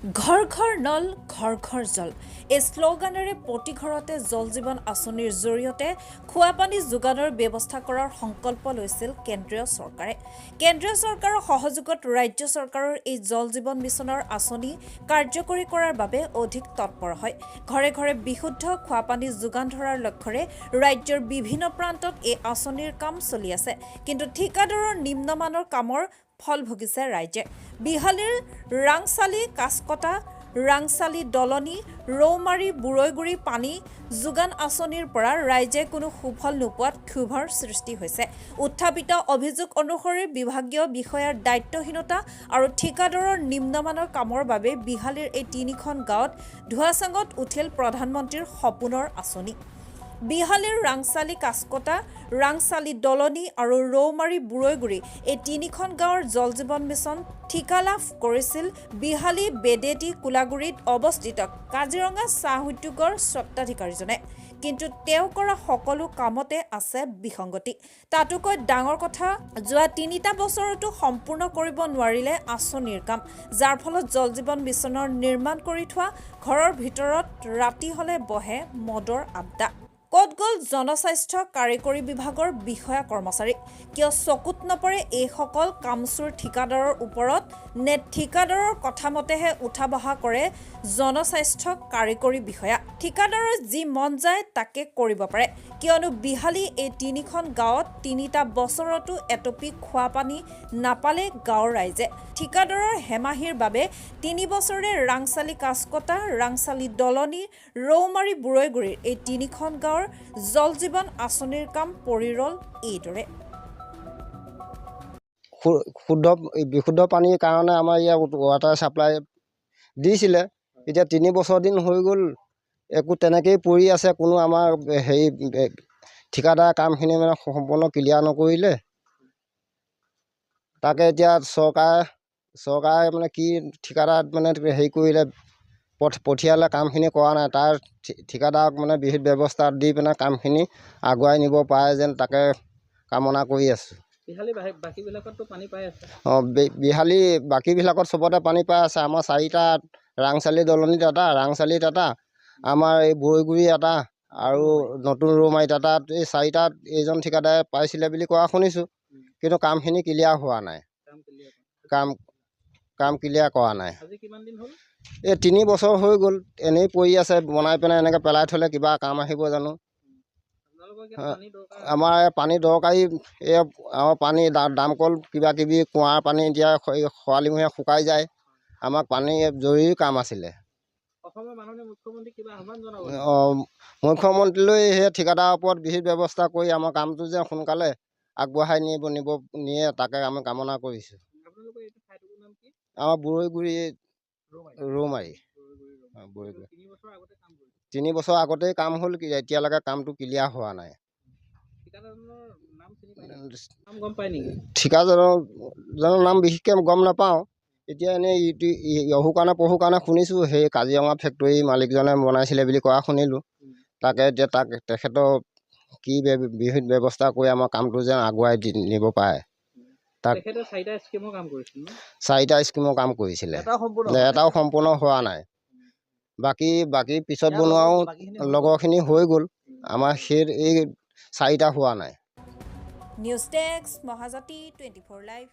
ঘৰ ঘৰ নল ঘৰ ঘৰ জল। এই শ্লোগানেৰে প্ৰতি ঘৰতে জল জীৱন আঁচনিৰ জৰিয়তে খোৱাপানী যোগানৰ ব্যৱস্থা কৰাৰ সংকল্প লৈছিল কেন্দ্ৰীয় চৰকাৰে। কেন্দ্ৰীয় চৰকাৰৰ সহযোগত ৰাজ্য চৰকাৰৰ এই জল জীৱন মিছনৰ আঁচনি কাৰ্যকৰী কৰাৰ বাবে অধিক তৎপৰ হয়। ঘৰে ঘৰে বিশুদ্ধ খোৱাপানী যোগান ধৰাৰ লক্ষ্যৰে ৰাজ্যৰ বিভিন্ন প্ৰান্তত এই আঁচনিৰ কাম চলি আছে। কিন্তু ঠিকাদাৰৰ নিম্নমানৰ কামৰ ফল ভুগিছে ৰাইজে। বিহালীৰ ৰাংচালি কাছকটা ৰাংচালি দলনি ৰৌমাৰী বুৰৈগুৰি পানী যোগান আঁচনিৰ পৰা ৰাইজে কোনো সুফল নোপোৱাত ক্ষোভৰ সৃষ্টি হৈছে। উত্থাপিত অভিযোগ অনুসৰি বিভাগীয় বিষয়াৰ দায়িত্বহীনতা আৰু ঠিকাদাৰৰ নিম্নমানৰ কামৰ বাবে বিহালীৰ এই তিনিখন গাঁৱত ধোঁৱাচাঙত উঠিল প্ৰধানমন্ত্ৰীৰ সপোনৰ আঁচনি। বিহালীৰ ৰাংচালি কাছকটা ৰাংচালি দলনি আৰু ৰৌমাৰী বুৰৈগুৰি এই তিনিখন গাঁৱৰ জল জীৱন মিছন ঠিকা লাভ কৰিছিল বিহালী বেদেতি কোলাগুৰিত অৱস্থিত কাজিৰঙা চাহ উদ্যোগৰ স্বত্বাধিকাৰীজনে। কিন্তু তেওঁ কৰা সকলো কামতে আছে বিসংগতি। তাতোকৈ ডাঙৰ কথা যোৱা তিনিটা বছৰতো সম্পূৰ্ণ কৰিব নোৱাৰিলে আঁচনিৰ কাম যাৰ ফলত জল জীৱন মিছনৰ নিৰ্মাণ কৰি থোৱা ঘৰৰ ভিতৰত ৰাতি হ'লে বহে মদৰ আড্ডা। ক'ত গ'ল জনস্বাস্থ্য কাৰিকৰী বিভাগৰ বিষয়া কৰ্মচাৰী? কিয় চকুত নপৰে এইসকল কামচোৰ ঠিকাদাৰৰ ওপৰত? নে ঠিকাদাৰৰ কথা মতেহে উঠা বহা কৰে জনস্বাস্থ্য কাৰিকৰী বিষয়া? ঠিকাদাৰৰ যি মন যায় তাকে কৰিব পাৰে। কিয়নো বিহালী এই তিনিখন গাঁৱত তিনিটা বছৰতো এটপি খোৱা পানী নাপালে গাঁৱৰ ৰাইজে। ঠিকাদাৰৰ হেমাহিৰ বাবে তিনি বছৰে ৰাংচালি কাছকটা ৰাংচালি দলনি ৰৌমাৰী বুৰৈগুৰিৰ এই তিনিখন গাঁৱৰ জল জীৱন আঁচনিৰ কাম পৰি ৰ'ল এইদৰে শুদ্ধ বিশুদ্ধ পানীৰ কাৰণে আমাৰ ইয়াত ৱাটাৰ ছাপ্লাই দিছিলে। এতিয়া তিনি বছৰ দিন হৈ গ'ল একো তেনেকেই পৰি আছে কোনো আমাৰ হেৰি ঠিকাদাৰ কামখিনি মানে সম্পূৰ্ণ ক্লিয়াৰ নকৰিলে। তাকে এতিয়া চৰকাৰে চৰকাৰে মানে কি ঠিকাদাৰ মানে হেৰি কৰিলে পঠিয়ালে কামখিনি কৰা নাই। তাৰ ঠিকাদাৰক মানে বিহিত ব্যৱস্থা দি পিনে কামখিনি আগুৱাই নিব পাৰে যেন তাকে কামনা কৰি আছোঁ। অঁ বিহালী বাকীবিলাকত চবতে পানী পাই আছে। আমাৰ চাৰিটা ৰাংচালি দলনিত এটা ৰাংচালিত এটা আমাৰ এই বৈগুৰি এটা আৰু নতুন ৰৌমাৰীত এটা এই চাৰিটাত এইজন ঠিকাদাৰে পাইছিলে বুলি কোৱা শুনিছোঁ। কিন্তু কামখিনি ক্লিয়াৰ হোৱা নাই। কাম কাম ক্লিয়াৰ কৰা নাই। এই তিনি বছৰ হৈ গ'ল এনেই পৰি আছে বনাই পিনে এনেকৈ পেলাই থ'লে কিবা কাম আহিব জানো? আমাৰ পানী দৰকাৰী এই আমাৰ পানী দামকল কিবা কিবি কুঁৱাৰ পানী এতিয়া খৰালিমহীয়া শুকাই যায় আমাক পানী জৰুৰী কাম আছিলে। অঁ, মুখ্যমন্ত্ৰীলৈ সেই ঠিকাদাৰৰ ওপৰত বিহিত ব্যৱস্থা কৰি আমাৰ কামটো যে সোনকালে আগবঢ়াই নিব নিব নিয়ে তাকে আমি কামনা কৰিছোঁ। আমাৰ বুৰৈগুৰি ৰৌমাৰী বুৰৈগুৰি তিনি বছৰ আগতেই কাম হ'ল এতিয়ালৈকে কামটো ক্লিয়াৰ হোৱা নাই। ঠিকাদাৰজনৰ নাম ঠিকাজনৰ বিশেষকৈ গম নাপাওঁ। এতিয়া এনেই ইটো অহু কাৰণে পহু কাৰণে শুনিছোঁ সেই কাজিৰঙা ফেক্টৰী মালিকজনে বনাইছিলে বুলি কোৱা শুনিলোঁ। তাকে এতিয়া তাক তেখেতৰ কি বিহিত ব্যৱস্থা কৰি আমাৰ কামটো যেন আগুৱাই নিব পাৰে। তাক চাৰিটা স্কিমৰ কাম কৰিছিল এটাও সম্পূৰ্ণ হোৱা নাই। বাকী বাকী পিছত বনোৱাও লগৰখিনি হৈ গ'ল। আমাৰ সেই এই চাৰিটা হোৱা নাই। News desk Mahajati twenty four live.